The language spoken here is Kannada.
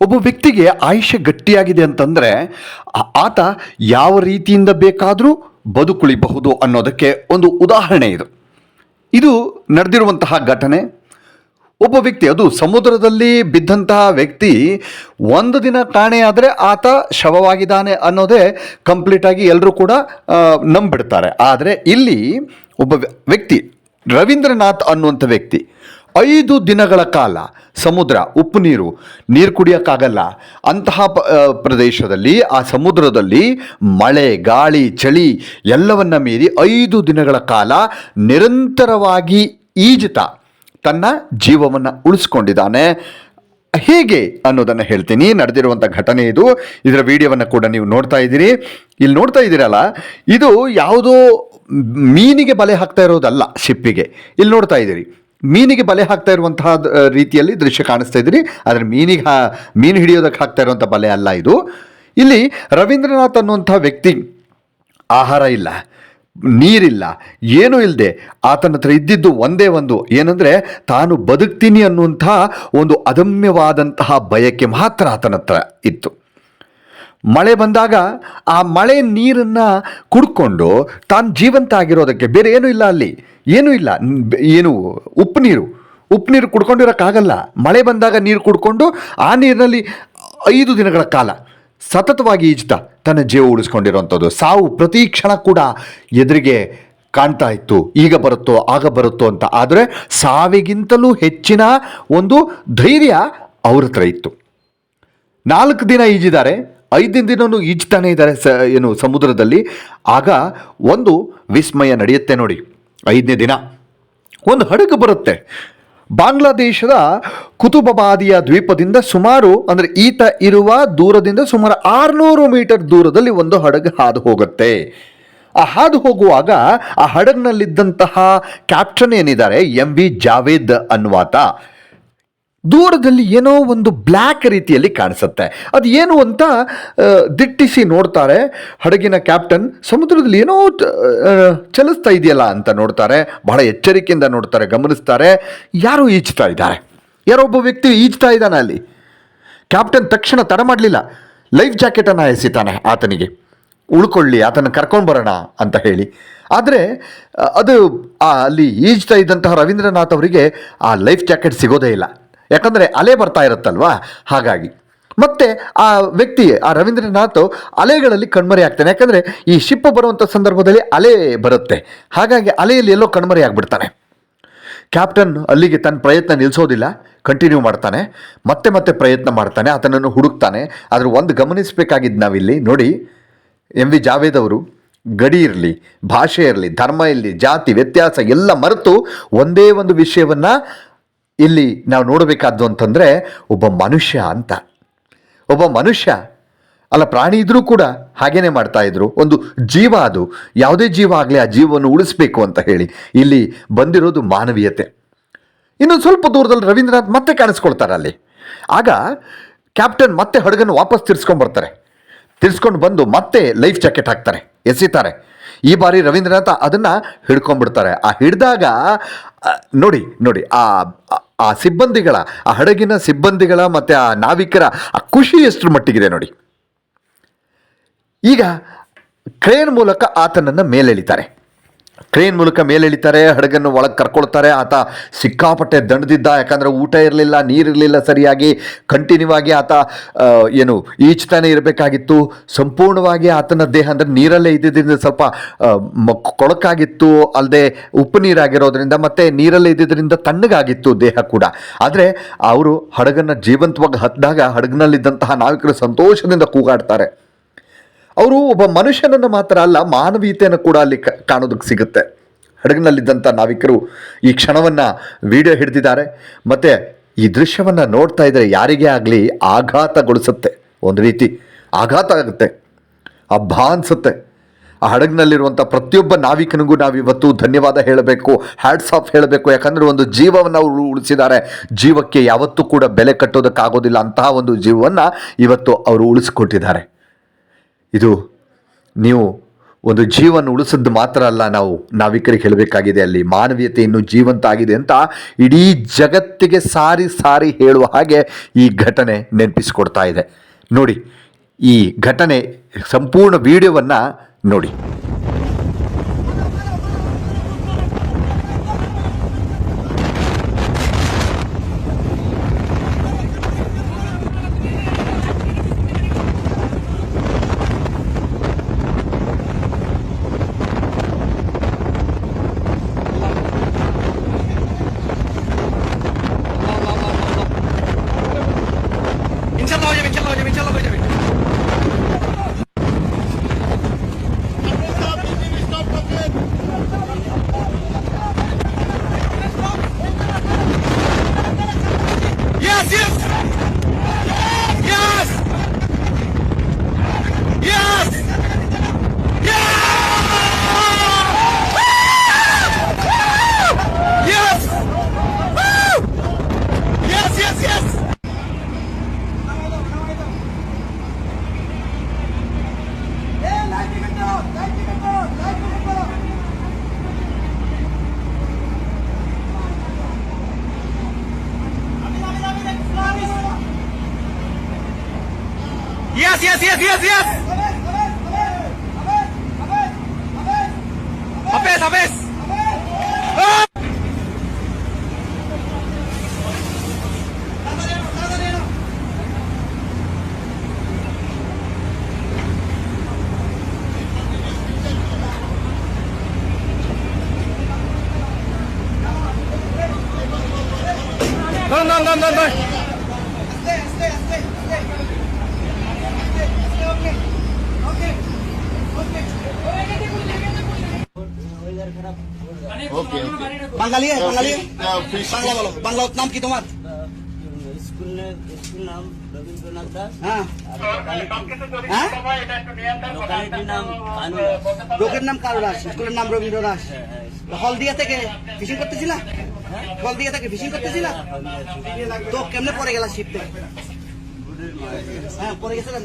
ಒಬ್ಬ ವ್ಯಕ್ತಿಗೆ ಆಯುಷ್ಯ ಗಟ್ಟಿಯಾಗಿದೆ ಅಂತಂದರೆ ಆತ ಯಾವ ರೀತಿಯಿಂದ ಬೇಕಾದರೂ ಬದುಕುಳಿಬಹುದು ಅನ್ನೋದಕ್ಕೆ ಒಂದು ಉದಾಹರಣೆ ಇದು. ಇದು ನಡೆದಿರುವಂತಹ ಘಟನೆ. ಒಬ್ಬ ವ್ಯಕ್ತಿ, ಅದು ಸಮುದ್ರದಲ್ಲಿ ಬಿದ್ದಂತಹ ವ್ಯಕ್ತಿ, ಒಂದು ದಿನ ಕಾಣೆಯಾದರೆ ಆತ ಶವವಾಗಿದ್ದಾನೆ ಅನ್ನೋದೇ ಕಂಪ್ಲೀಟಾಗಿ ಎಲ್ಲರೂ ಕೂಡ ನಂಬಿಡ್ತಾರೆ. ಆದರೆ ಇಲ್ಲಿ ಒಬ್ಬ ವ್ಯ- ವ್ಯಕ್ತಿ, ರವೀಂದ್ರನಾಥ್ ಅನ್ನುವಂಥ ವ್ಯಕ್ತಿ ಐದು ದಿನಗಳ ಕಾಲ ಸಮುದ್ರ, ಉಪ್ಪು ನೀರು ನೀರು ಕುಡಿಯೋಕ್ಕಾಗಲ್ಲ. ಅಂತಹ ಪ್ರದೇಶದಲ್ಲಿ, ಆ ಸಮುದ್ರದಲ್ಲಿ ಮಳೆ, ಗಾಳಿ, ಚಳಿ ಎಲ್ಲವನ್ನ ಮೀರಿ ಐದು ದಿನಗಳ ಕಾಲ ನಿರಂತರವಾಗಿ ಈಜುತ್ತಾ ತನ್ನ ಜೀವವನ್ನು ಉಳಿಸ್ಕೊಂಡಿದ್ದಾನೆ. ಹೇಗೆ ಅನ್ನೋದನ್ನು ಹೇಳ್ತೀನಿ. ನಡೆದಿರುವಂಥ ಘಟನೆ ಇದು. ಇದರ ವಿಡಿಯೋವನ್ನು ಕೂಡ ನೀವು ನೋಡ್ತಾ ಇದ್ದೀರಿ. ಇಲ್ಲಿ ನೋಡ್ತಾ ಇದ್ದೀರಲ್ಲ, ಇದು ಯಾವುದೋ ಮೀನಿಗೆ ಬಲೆ ಹಾಕ್ತಾ ಇರೋದಲ್ಲ, ಶಿಪ್ಪಿಗೆ. ಇಲ್ಲಿ ನೋಡ್ತಾ ಇದ್ದೀರಿ. ಮೀನಿಗೆ ಬಲೆ ಹಾಕ್ತಾ ಇರುವಂತಹ ರೀತಿಯಲ್ಲಿ ದೃಶ್ಯ ಕಾಣಿಸ್ತಾ ಇದ್ದೀರಿ. ಆದರೆ ಮೀನಿಗೆ ಹಾ, ಮೀನು ಹಿಡಿಯೋದಕ್ಕೆ ಹಾಕ್ತಾ ಇರುವಂಥ ಬಲೆ ಅಲ್ಲ ಇದು. ಇಲ್ಲಿ ರವೀಂದ್ರನಾಥ್ ಅನ್ನುವಂಥ ವ್ಯಕ್ತಿ ಆಹಾರ ಇಲ್ಲ, ನೀರಿಲ್ಲ, ಏನೂ ಇಲ್ಲದೆ ಆತನ ಹತ್ರ ಇದ್ದಿದ್ದು ಒಂದೇ ಒಂದು, ಏನಂದರೆ ತಾನು ಬದುಕ್ತೀನಿ ಅನ್ನುವಂಥ ಒಂದು ಅದಮ್ಯವಾದಂತಹ ಬಯಕೆ ಮಾತ್ರ ಆತನ ಹತ್ರ ಇತ್ತು. ಮಳೆ ಬಂದಾಗ ಆ ಮಳೆ ನೀರನ್ನು ಕುಡ್ಕೊಂಡು ತಾನು ಜೀವಂತ ಆಗಿರೋದಕ್ಕೆ ಬೇರೆ ಏನೂ ಇಲ್ಲ ಅಲ್ಲಿ. ಏನೂ ಇಲ್ಲ. ಏನು, ಉಪ್ಪು ನೀರು. ಉಪ್ಪು ನೀರು ಕುಡ್ಕೊಂಡಿರೋಕ್ಕಾಗಲ್ಲ. ಮಳೆ ಬಂದಾಗ ನೀರು ಕುಡ್ಕೊಂಡು ಆ ನೀರಿನಲ್ಲಿ ಐದು ದಿನಗಳ ಕಾಲ ಸತತವಾಗಿ ಈಜ್ತಾ ತನ್ನ ಜೀವ ಉಳಿಸ್ಕೊಂಡಿರುವಂಥದ್ದು ಸಾವು ಪ್ರತಿ ಕ್ಷಣ ಕೂಡ ಎದುರಿಗೆ ಕಾಣ್ತಾ ಇತ್ತು. ಈಗ ಬರುತ್ತೋ, ಆಗ ಬರುತ್ತೋ ಅಂತ. ಆದರೆ ಸಾವಿಗಿಂತಲೂ ಹೆಚ್ಚಿನ ಒಂದು ಧೈರ್ಯ ಅವ್ರ ಹತ್ರ ಇತ್ತು. ನಾಲ್ಕು ದಿನ ಈಜಿದ್ದಾರೆ. ಐದಿನ ದಿನವೂ ಈಜ್ತಾನೆ ಇದ್ದಾರೆ ಸ, ಏನು, ಸಮುದ್ರದಲ್ಲಿ. ಆಗ ಒಂದು ವಿಸ್ಮಯ ನಡೆಯುತ್ತೆ ನೋಡಿ, ಐದನೇ ದಿನ. ಒಂದು ಹಡಗು ಬರುತ್ತೆ. ಬಾಂಗ್ಲಾದೇಶದ ಕುತುಬಬಾದಿಯ ದ್ವೀಪದಿಂದ ಸುಮಾರು, ಅಂದರೆ ಈತ ಇರುವ ದೂರದಿಂದ ಸುಮಾರು ಆರುನೂರು ಮೀಟರ್ ದೂರದಲ್ಲಿ ಒಂದು ಹಡಗು ಹಾದು ಹೋಗುತ್ತೆ. ಆ ಹಾದು ಹೋಗುವಾಗ ಆ ಹಡಗಿನಲ್ಲಿದ್ದಂತಹ ಕ್ಯಾಪ್ಟನ್ ಏನಿದ್ದಾರೆ? ಎಂ ವಿ ಜಾವೇದ್ ಅನ್ನುವಾತ. ದೂರದಲ್ಲಿ ಏನೋ ಒಂದು ಬ್ಲ್ಯಾಕ್ ರೀತಿಯಲ್ಲಿ ಕಾಣಿಸುತ್ತೆ. ಅದು ಏನು ಅಂತ ದಿಟ್ಟಿಸಿ ನೋಡ್ತಾರೆ. ಹಡಗಿನ ಕ್ಯಾಪ್ಟನ್, ಸಮುದ್ರದಲ್ಲಿ ಏನೋ ಚಲಿಸ್ತಾ ಇದೆಯಲ್ಲ ಅಂತ ನೋಡ್ತಾರೆ. ಬಹಳ ಎಚ್ಚರಿಕೆಯಿಂದ ನೋಡ್ತಾರೆ, ಗಮನಿಸ್ತಾರೆ. ಯಾರು ಈಜ್ತಾ ಇದ್ದಾರೆ? ಯಾರೋ ಒಬ್ಬ ವ್ಯಕ್ತಿ ಈಜ್ತಾ ಇದ್ದಾನೆ ಅಲ್ಲಿ. ಕ್ಯಾಪ್ಟನ್ ತಕ್ಷಣ ತಡ ಮಾಡಲಿಲ್ಲ. ಲೈಫ್ ಜಾಕೆಟನ್ನು ಎಸಿತಾನೆ ಆತನಿಗೆ. ಉಳ್ಕೊಳ್ಳಿ, ಆತನ ಕರ್ಕೊಂಡು ಬರೋಣ ಅಂತ ಹೇಳಿ. ಆದರೆ ಅದು ಅಲ್ಲಿ ಈಜ್ತಾ ಇದ್ದಂತಹ ರವೀಂದ್ರನಾಥ್ ಅವರಿಗೆ ಆ ಲೈಫ್ ಜಾಕೆಟ್ ಸಿಗೋದೇ ಇಲ್ಲ. ಯಾಕಂದರೆ ಅಲೆ ಬರ್ತಾ ಇರುತ್ತಲ್ವಾ? ಹಾಗಾಗಿ. ಮತ್ತೆ ಆ ವ್ಯಕ್ತಿ ಆ ರವೀಂದ್ರನಾಥ್ ಅಲೆಗಳಲ್ಲಿ ಕಣ್ಮರೆ ಆಗ್ತಾನೆ. ಯಾಕಂದರೆ ಈ ಶಿಪ್ ಬರುವಂಥ ಸಂದರ್ಭದಲ್ಲಿ ಅಲೆ ಬರುತ್ತೆ. ಹಾಗಾಗಿ ಅಲೆಯಲ್ಲಿ ಎಲ್ಲೋ ಕಣ್ಮರೆ ಆಗಿಬಿಡ್ತಾನೆ. ಕ್ಯಾಪ್ಟನ್ ಅಲ್ಲಿಗೆ ತನ್ನ ಪ್ರಯತ್ನ ನಿಲ್ಲಿಸೋದಿಲ್ಲ ಕಂಟಿನ್ಯೂ ಮಾಡ್ತಾನೆ. ಮತ್ತೆ ಮತ್ತೆ ಪ್ರಯತ್ನ ಮಾಡ್ತಾನೆ, ಆತನನ್ನು ಹುಡುಕ್ತಾನೆ. ಆದರೆ ಒಂದು ಗಮನಿಸಬೇಕಾಗಿದ್ದು ನಾವಿಲ್ಲಿ, ನೋಡಿ, ಎಂ ವಿ ಜಾವೇದ್ ಅವರು, ಗಡಿ ಇರಲಿ, ಭಾಷೆ ಇರಲಿ, ಧರ್ಮ ಇರಲಿ, ಜಾತಿ, ವ್ಯತ್ಯಾಸ ಎಲ್ಲ ಮರೆತು ಒಂದೇ ಒಂದು ವಿಷಯವನ್ನು ಇಲ್ಲಿ ನಾವು ನೋಡಬೇಕಾದ್ದು ಅಂತಂದರೆ ಒಬ್ಬ ಮನುಷ್ಯ ಅಂತ. ಒಬ್ಬ ಮನುಷ್ಯ, ಅಲ್ಲ ಪ್ರಾಣಿ ಇದ್ರೂ ಕೂಡ ಹಾಗೇನೆ ಮಾಡ್ತಾ ಇದ್ರು. ಒಂದು ಜೀವ ಅದು. ಯಾವುದೇ ಜೀವ ಆಗಲಿ ಆ ಜೀವವನ್ನು ಉಳಿಸ್ಬೇಕು ಅಂತ ಹೇಳಿ. ಇಲ್ಲಿ ಬಂದಿರೋದು ಮಾನವೀಯತೆ. ಇನ್ನೊಂದು ಸ್ವಲ್ಪ ದೂರದಲ್ಲಿ ರವೀಂದ್ರನಾಥ್ ಮತ್ತೆ ಕಾಣಿಸ್ಕೊಳ್ತಾರೆ ಅಲ್ಲಿ. ಆಗ ಕ್ಯಾಪ್ಟನ್ ಮತ್ತೆ ಹಡಗನ್ನು ವಾಪಸ್ ತಿರ್ಸ್ಕೊಂಡು ಬರ್ತಾರೆ. ತಿರ್ಸ್ಕೊಂಡು ಬಂದು ಮತ್ತೆ ಲೈಫ್ ಜಾಕೆಟ್ ಹಾಕ್ತಾರೆ. ಎಸಿತಾರೆ. ಈ ಬಾರಿ ರವೀಂದ್ರನಾಥ ಅದನ್ನು ಹಿಡ್ಕೊಂಡ್ಬಿಡ್ತಾರೆ. ಆ ಹಿಡಿದಾಗ ನೋಡಿ ನೋಡಿ ಆ ಆ- ಸಿಬ್ಬಂದಿಗಳ, ಆ ಹಡಗಿನ ಸಿಬ್ಬಂದಿಗಳ ಮತ್ತು ಆ ನಾವಿಕರ, ಆ ಖುಷಿ ಎಷ್ಟರ ಮಟ್ಟಿಗಿದೆ ನೋಡಿ. ಈಗ ಕ್ರೇನ್ ಮೂಲಕ ಆತನನ್ನು ಮೇಲೆಳಿತಾರೆ. ಕ್ರೇನ್ ಮೂಲಕ ಮೇಲೆಳಿತಾರೆ, ಹಡಗನ್ನು ಒಳಗೆ ಕರ್ಕೊಳ್ತಾರೆ. ಆತ ಸಿಕ್ಕಾಪಟ್ಟೆ ದಂಡದಿದ್ದ ಯಾಕಂದರೆ ಊಟ ಇರಲಿಲ್ಲ ನೀರಿರಲಿಲ್ಲ ಸರಿಯಾಗಿ. ಕಂಟಿನ್ಯೂ ಆಗಿ ಆತ ಏನು ಈಜ್ತಾನೆ ಇರಬೇಕಾಗಿತ್ತು. ಸಂಪೂರ್ಣವಾಗಿ ಆತನ ದೇಹ, ಅಂದರೆ ನೀರಲ್ಲೇ ಇದ್ದಿದ್ದರಿಂದ ಸ್ವಲ್ಪ ಕೊಳಕಾಗಿತ್ತು. ಅಲ್ಲದೆ ಉಪ್ಪು ನೀರಾಗಿರೋದ್ರಿಂದ, ಮತ್ತು ನೀರಲ್ಲೇ ಇದ್ದಿದ್ದರಿಂದ ತಣ್ಣಗಾಗಿತ್ತು ದೇಹ ಕೂಡ. ಆದರೆ ಅವರು ಹಡಗನ್ನು ಜೀವಂತವಾಗಿ ಹತ್ತಿದಾಗ ಹಡಗಿನಲ್ಲಿದ್ದಂತಹ ನಾವಿಕರು ಸಂತೋಷದಿಂದ ಕೂಗಾಡ್ತಾರೆ. ಅವರು ಒಬ್ಬ ಮನುಷ್ಯನನ್ನು ಮಾತ್ರ ಅಲ್ಲ, ಮಾನವೀಯತೆಯನ್ನು ಕೂಡ ಅಲ್ಲಿ ಕಾಣೋದಕ್ಕೆ ಸಿಗುತ್ತೆ. ಹಡಗಿನಲ್ಲಿದ್ದಂಥ ನಾವಿಕರು ಈ ಕ್ಷಣವನ್ನು ವಿಡಿಯೋ ಹಿಡಿದಿದ್ದಾರೆ. ಮತ್ತು ಈ ದೃಶ್ಯವನ್ನು ನೋಡ್ತಾ ಇದ್ದರೆ ಯಾರಿಗೆ ಆಗಲಿ ಆಘಾತಗೊಳಿಸುತ್ತೆ. ಒಂದು ರೀತಿ ಆಘಾತ ಆಗುತ್ತೆ. ಅಬ್ಬಾ ಅನಿಸುತ್ತೆ. ಆ ಹಡಗಿನಲ್ಲಿರುವಂಥ ಪ್ರತಿಯೊಬ್ಬ ನಾವಿಕನಿಗೂ ನಾವು ಇವತ್ತು ಧನ್ಯವಾದ ಹೇಳಬೇಕು ಹ್ಯಾಟ್ಸ್ ಆಫ್ ಹೇಳಬೇಕು. ಯಾಕಂದರೆ ಒಂದು ಜೀವವನ್ನು ಅವರು ಉಳಿಸಿದ್ದಾರೆ. ಜೀವಕ್ಕೆ ಯಾವತ್ತೂ ಕೂಡ ಬೆಲೆ ಕಟ್ಟೋದಕ್ಕಾಗೋದಿಲ್ಲ ಅಂತಹ ಒಂದು ಜೀವವನ್ನು ಇವತ್ತು ಅವರು ಉಳಿಸಿಕೊಟ್ಟಿದ್ದಾರೆ. ಇದು ನೀವು ಒಂದು ಜೀವನ ಉಳಿಸಿದ್ದು ಮಾತ್ರ ಅಲ್ಲ, ನಾವು ನಾವಿಕರಿಗೆ ಹೇಳಬೇಕಾಗಿದೆ ಅಲ್ಲಿ ಮಾನವೀಯತೆ ಇನ್ನೂ ಜೀವಂತ ಆಗಿದೆ ಅಂತ ಇಡೀ ಜಗತ್ತಿಗೆ ಸಾರಿ ಸಾರಿ ಹೇಳುವ ಹಾಗೆ ಈ ಘಟನೆ ನೆನಪಿಸಿಕೊಡ್ತಾ ಇದೆ. ನೋಡಿ, ಈ ಘಟನೆ ಸಂಪೂರ್ಣ ವಿಡಿಯೋವನ್ನು ನೋಡಿ. ইনশাল্লাহ হয়ে যাবে ইনশাল্লাহ হয়ে যাবে ইনশাল্লাহ হয়ে যাবে Yes, yes! Yes! Yes, yes, yes, yes, yes! Habis, habis! Ah! Dön, dön, dön, dön, dön. বাঙালি বাঙালি। বাংলা বলো। বাংলা নাম কি তোমার? স্কুল নাম রবীন্দ্রনাথ দাস হ্যাঁ। হ্যাঁ। লোকের নাম কারও দাস স্কুলের নাম রবীন্দ্র দাস। হলদিয়া থেকে ফিশিং করতেছিলা? হলদিয়া থেকে ফিশিং করতেছিলা? তো কেমনে পরে গেলা শিপ হ্যাঁ পরে গেছিলেন